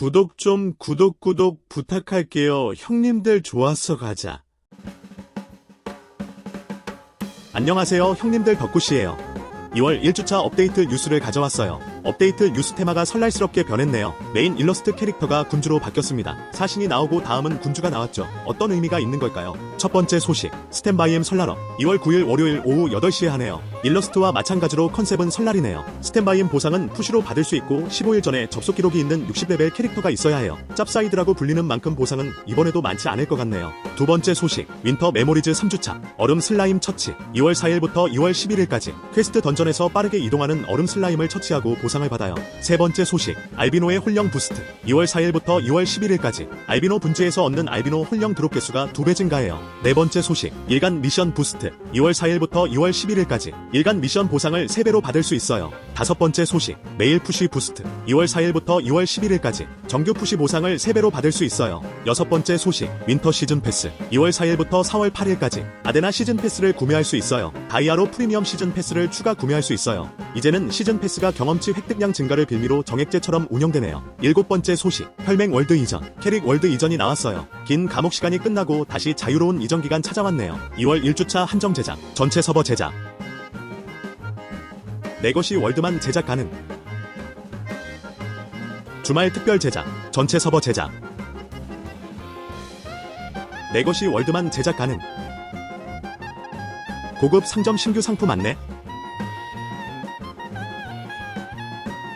구독 좀 구독 구독 부탁할게요. 형님들 좋았어 가자. 안녕하세요. 형님들 덕구씨예요. 2월 1주차 업데이트 뉴스를 가져왔어요. 업데이트 뉴스 테마가 설날스럽게 변했네요. 메인 일러스트 캐릭터가 군주로 바뀌었습니다. 사신이 나오고 다음은 군주가 나왔죠. 어떤 의미가 있는 걸까요? 첫 번째 소식, 스탠바이엠 설날업. 2월 9일 월요일 오후 8시에 하네요. 일러스트와 마찬가지로 컨셉은 설날이네요. 스탠바이엠 보상은 푸시로 받을 수 있고 15일 전에 접속 기록이 있는 60레벨 캐릭터가 있어야 해요. 짭사이드라고 불리는 만큼 보상은 이번에도 많지 않을 것 같네요. 두 번째 소식, 윈터 메모리즈 3주차, 얼음 슬라임 처치. 2월 4일부터 2월 11일까지 퀘스트 던전에서 빠르게 이동하는 얼음 슬라임을 처치하고 보상 을 받아요. 세 번째 소식, 알비노의 홀령 부스트. 2월 4일부터 2월 11일까지 알비노 분지에서 얻는 알비노 홀령 드롭 개수가 2배 증가해요. 네 번째 소식, 일간 미션 부스트. 2월 4일부터 2월 11일까지 일간 미션 보상을 3배로 받을 수 있어요. 다섯 번째 소식, 메일 푸시 부스트. 2월 4일부터 2월 11일까지 정규 푸시 보상을 3배로 받을 수 있어요. 여섯 번째 소식, 윈터 시즌 패스. 2월 4일부터 4월 8일까지 아데나 시즌 패스를 구매할 수 있어요. 다이아로 프리미엄 시즌 패스를 추가 구매할 수 있어요. 이제는 시즌 패스가 경험치 획득량 증가를 빌미로 정액제처럼 운영되네요. 일곱 번째 소식, 혈맹 월드 이전, 캐릭 월드 이전이 나왔어요. 긴 감옥 시간이 끝나고 다시 자유로운 이전 기간 찾아왔네요. 2월 1주차 한정 제작, 전체 서버 제작. 내 것이 월드만 제작 가능. 주말 특별 제작, 전체 서버 제작. 내 것이 월드만 제작 가능. 고급 상점 신규 상품 안내.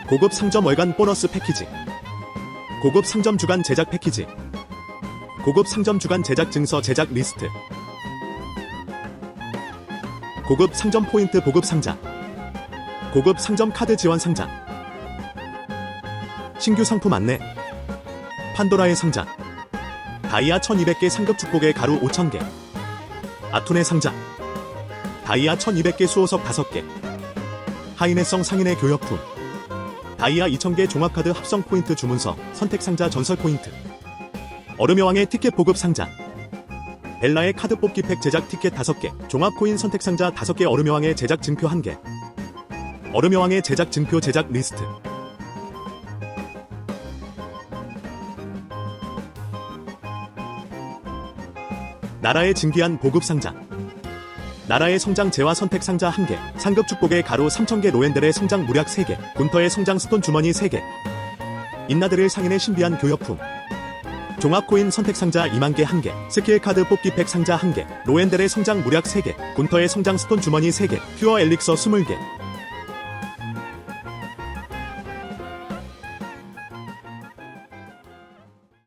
고급 상점 월간 보너스 패키지. 고급 상점 주간 제작 패키지. 고급 상점 주간 제작 증서 제작 리스트. 고급 상점 포인트 보급 상자. 고급 상점 카드 지원 상자. 신규 상품 안내. 판도라의 상자. 다이아 1200개 상급 축복의 가루 5000개. 아툰의 상자. 다이아 1200개 수호석 5개. 하인의성 상인의 교역품. 다이아 2000개 종합카드 합성 포인트 주문서, 선택 상자 전설 포인트. 얼음의 왕의 티켓 보급 상자. 벨라의 카드 뽑기 팩 제작 티켓 5개, 종합 코인 선택 상자 5개 얼음의 왕의 제작 증표 1개. 얼음의 왕의 제작 증표 제작 리스트. 나라의 진귀한 보급 상자. 나라의 성장 재화 선택 상자 1개, 상급 축복의 가루 3000개 로엔델의 성장 무략 3개, 군터의 성장 스톤 주머니 3개, 인나드릴 상인의 신비한 교역품, 종합 코인 선택 상자 2만 개 1개, 스킬 카드 뽑기 팩 상자 1개, 로엔델의 성장 무략 3개, 군터의 성장 스톤 주머니 3개, 퓨어 엘릭서 20개,